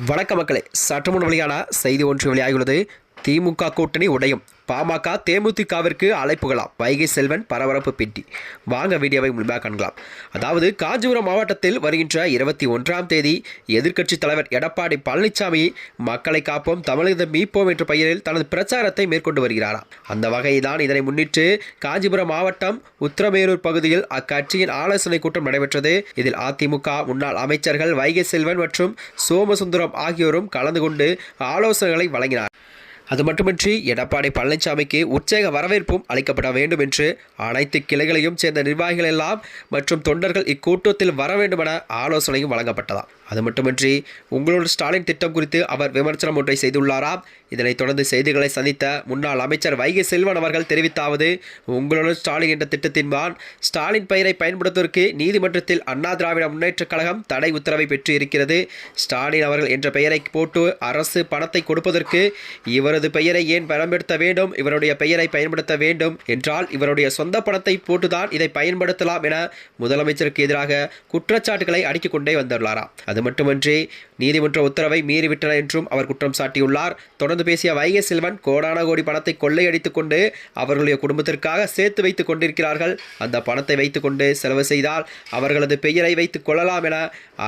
வணக்க மக்களே சற்று முன் வெளியான செய்தி ஒன்று வெளியாகியுள்ளது. திமுக கூட்டணி உடையும். பாமக தேமுதிகவிற்கு அழைப்புகளாம். வைகை செல்வன் பரபரப்பு பேட்டி. வாங்க வீடியோவை முழுமையாக காணலாம் அதாவது காஞ்சிபுரம் மாவட்டத்தில் வருகின்ற இருபத்தி ஒன்றாம் தேதி எதிர்க்கட்சித் தலைவர் எடப்பாடி பழனிசாமி மக்களை காப்போம் தமிழகத்தை மீட்போம் என்ற பெயரில் தனது பிரச்சாரத்தை மேற்கொண்டு வருகிறாராம் அந்த வகையில்தான் இதனை முன்னிட்டு காஞ்சிபுரம் மாவட்டம் உத்திரமேரூர் பகுதியில் அக்கட்சியின் ஆலோசனை கூட்டம் நடைபெற்றது. இதில் அதிமுக முன்னாள் அமைச்சர்கள் வைகை செல்வன் மற்றும் சோமசுந்தரம் ஆகியோரும் கலந்து கொண்டு ஆலோசனைகளை வழங்கினார். அது மட்டுமின்றி எடப்பாடி பழனிசாமிக்கு உற்சாக வரவேற்பும் அளிக்கப்பட வேண்டும் என்று அனைத்து கிளைகளையும் சேர்ந்த நிர்வாகிகள் எல்லாம் மற்றும் தொண்டர்கள் இக்கூட்டத்தில் வர வேண்டுமென ஆலோசனையும் வழங்கப்பட்டதாம். அது மட்டுமின்றி உங்களோட ஸ்டாலின் திட்டம் குறித்து அவர் விமர்சனம் ஒன்றை செய்துள்ளாராம் இதனைத் தொடர்ந்து செய்திகளை சந்தித்த முன்னாள் அமைச்சர் வைகை செல்வன் அவர்கள் தெரிவித்தாவது உங்களோட ஸ்டாலின் என்ற திட்டத்தின்பான் ஸ்டாலின் பெயரை பயன்படுத்துவதற்கு நீதிமன்றத்தில் அண்ணா திராவிட முன்னேற்றக் கழகம் தடை உத்தரவை பெற்று இருக்கிறது ஸ்டாலின் அவர்கள் என்ற பெயரை போட்டு அரசு பணத்தை கொடுப்பதற்கு இவரது பெயரை ஏன் பயன்படுத்த வேண்டும் இவருடைய பெயரை பயன்படுத்த வேண்டும் என்றால் இவருடைய சொந்த பணத்தை போட்டுதான் இதை பயன்படுத்தலாம் என முதலமைச்சருக்கு எதிராக குற்றச்சாட்டுகளை அடுக்கிக் கொண்டே வந்துள்ளாராம் அது மட்டுமின்றி நீதிமன்ற உத்தரவை மீறிவிட்டனர் என்றும் அவர் குற்றம் சாட்டியுள்ளார். தொடர்ந்து பேசிய வைகை செல்வன் கோடான கோடி பணத்தை கொள்ளையடித்துக் கொண்டு அவர்களுடைய குடும்பத்திற்காக சேர்த்து வைத்துக் கொண்டிருக்கிறார்கள். அந்த பணத்தை வைத்துக்கொண்டு செலவு செய்தால் அவர்களது பெயரை வைத்துக் கொள்ளலாம் என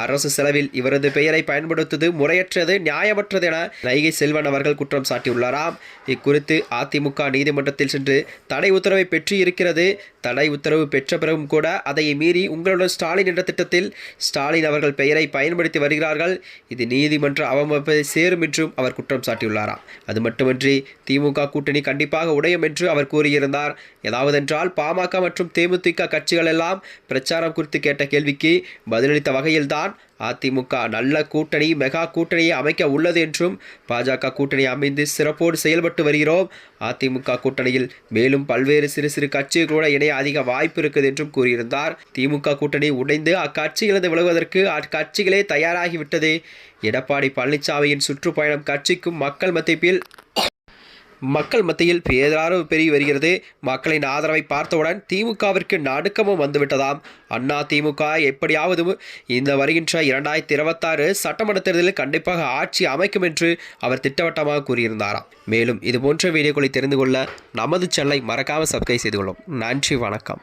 அரசு செலவில் இவரது பெயரை பயன்படுத்துவது முறையற்றது நியாயமற்றது என நைகை செல்வன் அவர்கள் குற்றம் சாட்டியுள்ளாராம். இக்குறித்து அதிமுக நீதிமன்றத்தில் சென்று தடை உத்தரவை பெற்று இருக்கிறது தடை உத்தரவு பெற்ற பிறகும் கூட அதை மீறி உங்களுடன் ஸ்டாலின் என்ற திட்டத்தில் ஸ்டாலின் அவர்கள் பெயரை பயன்படுத்தி வருகிறார்கள். இது நீதிமன்ற அவமதிப்பை சேரும் என்றும் அவர் குற்றம் சாட்டியுள்ளாராம். அது மட்டுமன்றி திமுக கூட்டணி கண்டிப்பாக உடையும் என்று அவர் கூறியிருந்தார். ஏதாவதென்றால் பாமக மற்றும் தேமுதிக கட்சிகள் எல்லாம் பிரச்சாரம் குறித்து கேட்ட கேள்விக்கு பதிலளித்த வகையில்தான் அதிமுக நல்ல கூட்டணி மெகா கூட்டணியை அமைக்க உள்ளது என்றும் பாஜக கூட்டணி அமைந்து சிறப்போடு செயல்பட்டு வருகிறோம். அதிமுக கூட்டணியில் மேலும் பல்வேறு சிறு சிறு கட்சிகளோட இணைய அதிக வாய்ப்பு இருக்குது என்றும் கூறியிருந்தார். திமுக கூட்டணி உடைந்து அக்கட்சியிலிருந்து விலகுவதற்கு அக்கட்சிகளே தயாராகிவிட்டது. எடப்பாடி பழனிசாமியின் சுற்றுப்பயணம் கட்சிக்கும் மக்கள் மத்தியில் மக்கள் மத்தியில் பேராதரவு பெருகி வருகிறது. மக்களின் ஆதரவை பார்த்தவுடன் திமுகவிற்கு நடுக்கமும் வந்துவிட்டதாம். அண்ணா திமுக எப்படியாவது இந்த வருகின்ற இரண்டாயிரத்தி இருபத்தாறு சட்டமன்ற தேர்தலில் கண்டிப்பாக ஆட்சி அமைக்கும் என்று அவர் திட்டவட்டமாக கூறியிருந்தாராம். மேலும் இது போன்ற வீடியோக்களை தெரிந்து கொள்ள நமது சென்னை மறக்காமல் சப்ஸ்கிரைப் செய்து கொள்ளும். நன்றி வணக்கம்.